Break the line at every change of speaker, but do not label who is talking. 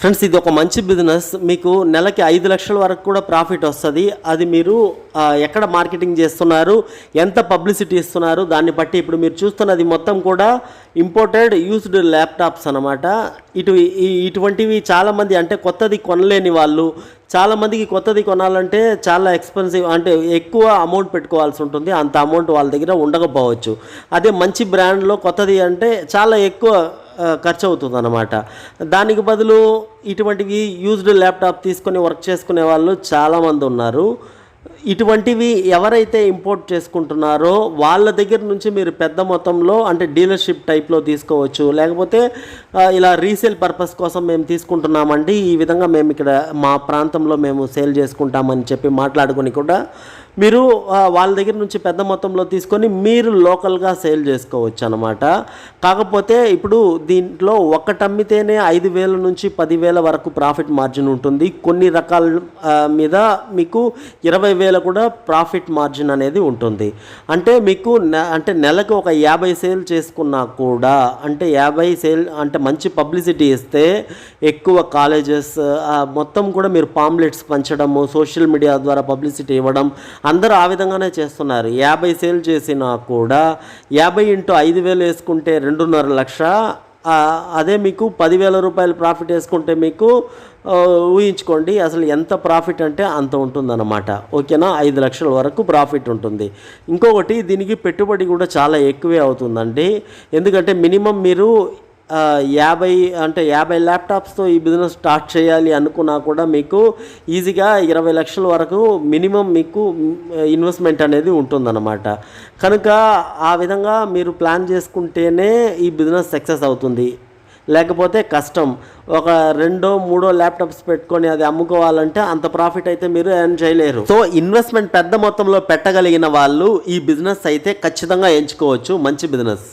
Friends ఇది ఒక మంచి బిజినెస్ మీకు నెలకి ఐదు లక్షల వరకు కూడా ప్రాఫిట్ వస్తుంది. అది మీరు ఎక్కడ మార్కెటింగ్ చేస్తున్నారు ఎంత పబ్లిసిటీ ఇస్తున్నారు దాన్ని బట్టి ఇప్పుడు మీరు చూస్తున్నది మొత్తం కూడా ఇంపోర్టెడ్ యూస్డ్ ల్యాప్టాప్స్ అనమాట ఇటు ఇటువంటివి చాలామంది అంటే కొత్తది కొనలేని వాళ్ళు చాలామందికి కొత్తది కొనాలంటే చాలా ఎక్స్పెన్సివ్ అంటే ఎక్కువ అమౌంట్ పెట్టుకోవాల్సి ఉంటుంది. అంత అమౌంట్ వాళ్ళ దగ్గర ఉండకపోవచ్చు. అదే మంచి బ్రాండ్లో కొత్తది అంటే చాలా ఎక్కువ ఖర్చు అవుతుంది అనమాట దానికి బదులు ఇటువంటివి యూజ్డ్ ల్యాప్టాప్ తీసుకొని వర్క్ చేసుకునే వాళ్ళు చాలామంది ఉన్నారు. ఇటువంటివి ఎవరైతే ఇంపోర్ట్ చేసుకుంటున్నారో వాళ్ళ దగ్గర నుంచి మీరు పెద్ద మొత్తంలో అంటే డీలర్షిప్ టైప్లో తీసుకోవచ్చు. లేకపోతే ఇలా రీసేల్ పర్పస్ కోసం మేము తీసుకుంటున్నామండి. ఈ విధంగా మేము ఇక్కడ మా ప్రాంతంలో మేము సేల్ చేసుకుంటామని చెప్పి మాట్లాడుకొని కూడా మీరు వాళ్ళ దగ్గర నుంచి పెద్ద మొత్తంలో తీసుకొని మీరు లోకల్గా సేల్ చేసుకోవచ్చు అనమాట కాకపోతే ఇప్పుడు దీంట్లో ఒకటమ్మితేనే ఐదు వేల నుంచి పదివేల వరకు ప్రాఫిట్ మార్జిన్ ఉంటుంది. కొన్ని రకాల మీద మీకు ఇరవై వేల కూడా ప్రాఫిట్ మార్జిన్ అనేది ఉంటుంది. అంటే మీకు అంటే నెలకు ఒక యాభై సేల్ చేసుకున్నా కూడా అంటే యాభై సేల్ అంటే మంచి పబ్లిసిటీ ఇస్తే ఎక్కువ కాలేజెస్ మొత్తం కూడా మీరు పాంప్లెట్స్ పంచడము సోషల్ మీడియా ద్వారా పబ్లిసిటీ ఇవ్వడం అందరూ ఆ విధంగానే చేస్తున్నారు. యాభై సేల్ చేసినా కూడా యాభై ఇంటూ ఐదు వేలు వేసుకుంటే రెండున్నర లక్ష అదే మీకు పదివేల రూపాయలు ప్రాఫిట్ వేసుకుంటే మీకు ఊహించుకోండి అసలు ఎంత ప్రాఫిట్ అంటే అంత ఉంటుందన్నమాట. ఓకేనా? ఐదు లక్షల వరకు ప్రాఫిట్ ఉంటుంది. ఇంకొకటి దీనికి పెట్టుబడి కూడా చాలా ఎక్కువే అవుతుందండి. ఎందుకంటే మినిమం మీరు యాభై అంటే యాభై ల్యాప్టాప్స్తో ఈ బిజినెస్ స్టార్ట్ చేయాలి అనుకున్నా కూడా మీకు ఈజీగా ఇరవై లక్షల వరకు మినిమం మీకు ఇన్వెస్ట్మెంట్ అనేది ఉంటుందన్నమాట. కనుక ఆ విధంగా మీరు ప్లాన్ చేసుకుంటేనే ఈ బిజినెస్ సక్సెస్ అవుతుంది. లేకపోతే కష్టం. ఒక రెండో మూడో ల్యాప్టాప్స్ పెట్టుకొని అది అమ్ముకోవాలంటే అంత ప్రాఫిట్ అయితే మీరు ఎర్న్ చేయలేరు. సో ఇన్వెస్ట్మెంట్ పెద్ద మొత్తంలో పెట్టగలిగిన వాళ్ళు ఈ బిజినెస్ అయితే ఖచ్చితంగా ఎంచుకోవచ్చు. మంచి బిజినెస్.